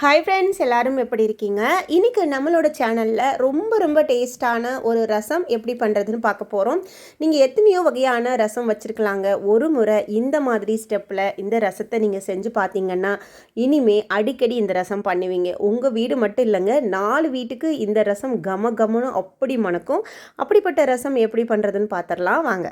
Hi friends எல்லோரும் எப்படி இருக்கீங்க? இன்னைக்கு நம்மளோட சேனலில் ரொம்ப ரொம்ப டேஸ்ட்டான ஒரு ரசம் எப்படி பண்ணுறதுன்னு பார்க்க போகிறோம் நீங்கள் எத்தனையோ வகையான ரசம் வச்சுருக்கலாங்க. ஒரு முறை இந்த மாதிரி ஸ்டெப்பில் இந்த ரசத்தை நீங்கள் செஞ்சு பார்த்தீங்கன்னா இனிமே அடிக்கடி இந்த ரசம் பண்ணுவீங்க. உங்கள் வீடு மட்டும் இல்லைங்க நாலு வீட்டுக்கு இந்த ரசம் கம கமன்னு அப்படி மணக்கும். அப்படிப்பட்ட ரசம் எப்படி பண்ணுறதுன்னு பார்த்துடலாம். வாங்க.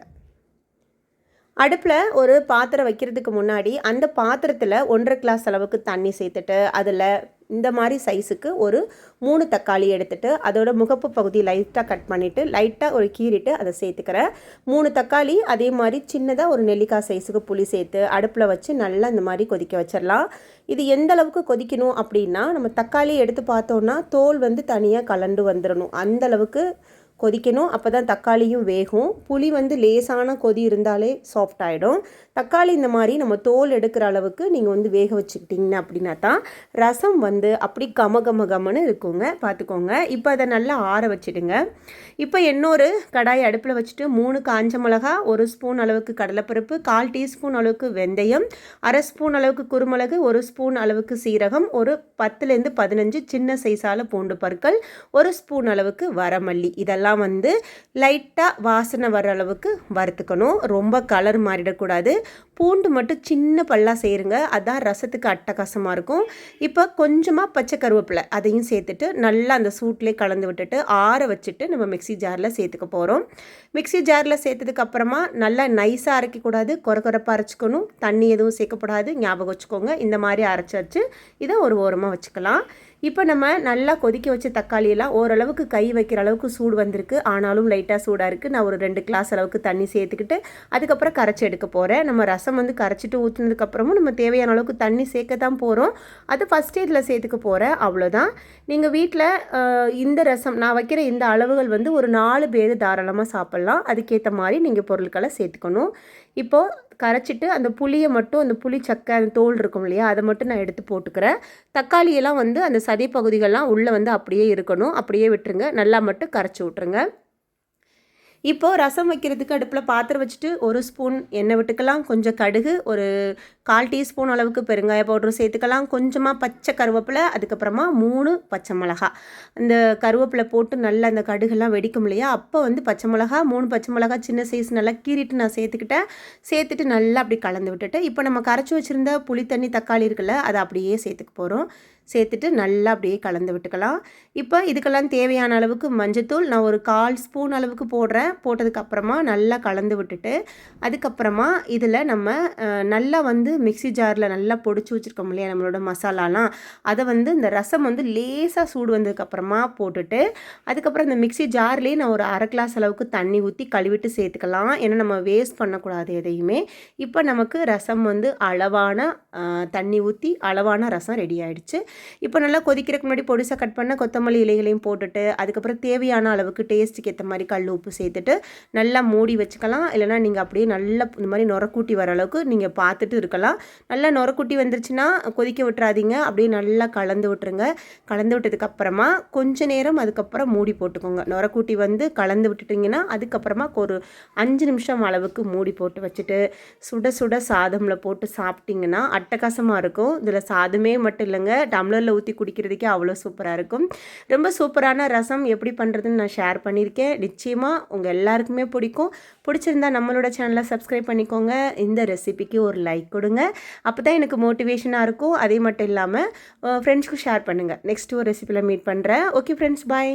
அடுப்பில் ஒரு பாத்திரம் வைக்கிறதுக்கு முன்னாடி அந்த பாத்திரத்தில் ஒன்றரை கிளாஸ் அளவுக்கு தண்ணி சேர்த்துட்டு அதில் இந்த மாதிரி சைஸுக்கு ஒரு மூணு தக்காளி எடுத்துகிட்டு அதோட முகப்பு பகுதி லைட்டாக கட் பண்ணிவிட்டு லைட்டாக ஒரு கீறிட்டு அதை சேர்த்துக்கிறேன் மூணு தக்காளி அதே மாதிரி சின்னதாக ஒரு நெல்லிக்காய் சைஸுக்கு புளி சேர்த்து அடுப்பில் வச்சு நல்லா இந்த மாதிரி கொதிக்க வச்சிடலாம் இது எந்த அளவுக்கு கொதிக்கணும் அப்படின்னா நம்ம தக்காளி எடுத்து பார்த்தோன்னா தோல் வந்து தனியாக கலண்டு வந்துடணும் அந்தளவுக்கு கொதிக்கணும். அப்போ தான் தக்காளியும் வேகும். புளி வந்து லேசான கொதி இருந்தாலே சாஃப்ட் ஆகிடும் தக்காளி இந்த மாதிரி நம்ம தோல் எடுக்கிற அளவுக்கு நீங்கள் வந்து வேக வச்சுக்கிட்டிங்கன்னா அப்படின்னா தான் ரசம் வந்து அப்படி கம கம கமன்னு இருக்குங்க. பார்த்துக்கோங்க. இப்போ அதை நல்லா ஆற வச்சுடுங்க. இப்போ இன்னொரு கடாய் அடுப்பில் வச்சுட்டு மூணு காஞ்ச மிளகா ஒரு ஸ்பூன் அளவுக்கு கடலைப்பருப்பு கால் டீஸ்பூன் அளவுக்கு வெந்தயம் அரை ஸ்பூன் அளவுக்கு குருமிளகு ஒரு ஸ்பூன் அளவுக்கு சீரகம் ஒரு பத்துலேருந்து பதினஞ்சு சின்ன சைஸால் பூண்டு பற்கள் ஒரு ஸ்பூன் அளவுக்கு வரமல்லி. இதெல்லாம் வந்து லைட்டாக வாசனை வர அளவுக்கு வறுத்துக்கணும். ரொம்ப கலர் மாறிடக்கூடாது. பூண்டு மட்டும் சின்ன பல்லாக செய்கிறங்க அதான் ரசத்துக்கு அட்டகாசமாக இருக்கும். இப்போ கொஞ்சமாக பச்சை கருவேப்பிலை அதையும் சேர்த்துட்டு நல்லா அந்த சூட்லேயே கலந்து விட்டுட்டு ஆற வச்சுட்டு நம்ம மிக்சி ஜாரில் சேர்த்துக்க போகிறோம் மிக்சி ஜாரில் சேர்த்ததுக்கப்புறமா நல்லா நைஸாக அரைக்கக்கூடாது. குறை குறைப்பாக அரைச்சிக்கணும். தண்ணி எதுவும் சேர்க்கப்படாது ஞாபகம் வச்சுக்கோங்க. இந்த மாதிரி அரைச்சி வச்சு இதை ஒரு ஓரமாக வச்சுக்கலாம். இப்போ நம்ம நல்லா கொதிக்க வச்ச தக்காளியெல்லாம் ஓரளவுக்கு கை வைக்கிற அளவுக்கு சூடு வந்திருக்கு. ஆனாலும் லைட்டாக சூடாக இருக்குது நான் ஒரு ரெண்டு கிளாஸ் அளவுக்கு தண்ணி சேர்த்துக்கிட்டு அதுக்கப்புறம் கரைச்சி எடுக்க போகிறேன் நம்ம ரசம் வந்து கரைச்சிட்டு ஊற்றுனதுக்கப்புறமும் நம்ம தேவையான அளவுக்கு தண்ணி சேர்க்க தான் போகிறோம் அது ஃபஸ்ட் இதில் சேர்த்துக்க போகிறேன் அவ்வளோதான் நீங்கள் வீட்டில் இந்த ரசம் நான் வைக்கிற இந்த அளவுகள் வந்து ஒரு நாலு பேர் தாராளமாக சாப்பிட்லாம். அதுக்கேற்ற மாதிரி நீங்கள் பொருட்களை சேர்த்துக்கணும். இப்போது கரைச்சிட்டு அந்த புளியை மட்டும் அந்த புளி சக்கை அந்த தோல் இருக்கும் இல்லையா? அதை மட்டும் நான் எடுத்து போட்டுக்கிறேன். தக்காளியெல்லாம் வந்து அந்த சதி பகுதிகள்லாம் உள்ளே வந்து அப்படியே இருக்கணும். அப்படியே விட்டுருங்க. நல்லா மட்டும் கரைச்சி விட்ருங்க இப்போது ரசம் வைக்கிறதுக்கு அடுப்பில் பாத்திரம் வச்சுட்டு ஒரு ஸ்பூன் எண்ணெய் விட்டுக்கலாம். கொஞ்சம் கடுகு ஒரு கால் டீஸ்பூன் அளவுக்கு பெருங்காய பவுடர் சேர்த்துக்கலாம். கொஞ்சமாக பச்சை கருவேப்பிலை அதுக்கப்புறமா மூணு பச்சை மிளகா. அந்த கருவேப்பிலை போட்டு நல்லா அந்த கடுகுலாம் வெடிக்கும் இல்லையா? அப்போ வந்து பச்சை மிளகா மூணு பச்சை மிளகா சின்ன சைஸ் நல்லா கீறிட்டு நான் சேர்த்துக்கிட்டேன். சேர்த்துட்டு நல்லா அப்படி கலந்து விட்டுட்டு இப்போ நம்ம கரைச்சி வச்சுருந்த புளி தண்ணி தக்காளி இருக்குல்ல அதை அப்படியே சேர்த்துக்க போகிறோம் சேர்த்துட்டு நல்லா அப்படியே கலந்து விட்டுக்கலாம். இப்போ இதுக்கெல்லாம் தேவையான அளவுக்கு மஞ்சத்தூள் நான் ஒரு கால் ஸ்பூன் அளவுக்கு போடுறேன். போட்டதுக்கப்புறமா நல்லா கலந்து விட்டுட்டு அதுக்கப்புறமா இதில் நம்ம நல்லா வந்து மிக்சி ஜாரில் நல்லா பொடிச்சு வச்சுருக்கோம் இல்லையா நம்மளோட மசாலாலாம். அதை வந்து இந்த ரசம் வந்து லேசாக சூடு வந்ததுக்கப்புறமா போட்டுட்டு அதுக்கப்புறம் இந்த மிக்சி ஜார்லேயே நான் ஒரு அரை கிளாஸ் அளவுக்கு தண்ணி ஊற்றி கழுவிட்டு சேர்த்துக்கலாம். ஏன்னா நம்ம வேஸ்ட் பண்ணக்கூடாது எதையுமே. இப்போ நமக்கு ரசம் வந்து அளவான தண்ணி ஊற்றி அளவான ரசம் ரெடி ஆகிடுச்சு இப்போ நல்லா கொதிக்கிறதுக்கு முன்னாடி பொடிசாக கட் பண்ண கொத்தமல்லி இலைகளையும் போட்டுட்டு அதுக்கப்புறம் தேவையான அளவுக்கு டேஸ்ட்டுக்கு ஏற்ற மாதிரி கல் உப்பு சேர்த்துட்டு நல்லா மூடி வச்சுக்கலாம். இல்லைனா நீங்கள் அப்படியே நல்லா இந்த மாதிரி நுரக்கூட்டி வர அளவுக்கு நீங்கள் பார்த்துட்டு இருக்கலாம். நல்லா நுரக்கூட்டி வந்துருச்சுன்னா கொதிக்க விட்டுறாதீங்க. அப்படியே நல்லா கலந்து விட்டுருங்க. கலந்து விட்டதுக்கப்புறமா கொஞ்ச நேரம் அதுக்கப்புறம் மூடி போட்டுக்கோங்க. நுரக்கூட்டி வந்து கலந்து விட்டுட்டிங்கன்னா அதுக்கப்புறமா ஒரு அஞ்சு நிமிஷம் அளவுக்கு மூடி போட்டு வச்சுட்டு சுட சுட சாதமில் போட்டு சாப்பிட்டிங்கன்னா அட்டகாசமாக இருக்கும். இதில் சாதமே மட்டும் இல்லைங்க டம்ளரில் ஊற்றி குடிக்கிறதுக்கே அவ்வளோ சூப்பராக இருக்கும். ரொம்ப சூப்பரான ரசம் எப்படி பண்ணுறதுன்னு நான் ஷேர் பண்ணியிருக்கேன். நிச்சயமாக உங்கள் எல்லாருக்குமே பிடிக்கும். பிடிச்சிருந்தா நம்மளோட சேனலை சப்ஸ்கிரைப் பண்ணிக்கோங்க. இந்த ரெசிபிக்கு ஒரு லைக் கொடுங்க. அப்போ தான் எனக்கு மோட்டிவேஷனாக இருக்கும். அதே மட்டும் இல்லாமல் ஃப்ரெண்ட்ஸ்க்கு ஷேர் பண்ணுங்கள் நெக்ஸ்ட் ஒரு ரெசிபியில் மீட் பண்ணுறேன் ஓகே ஃப்ரெண்ட்ஸ் பாய்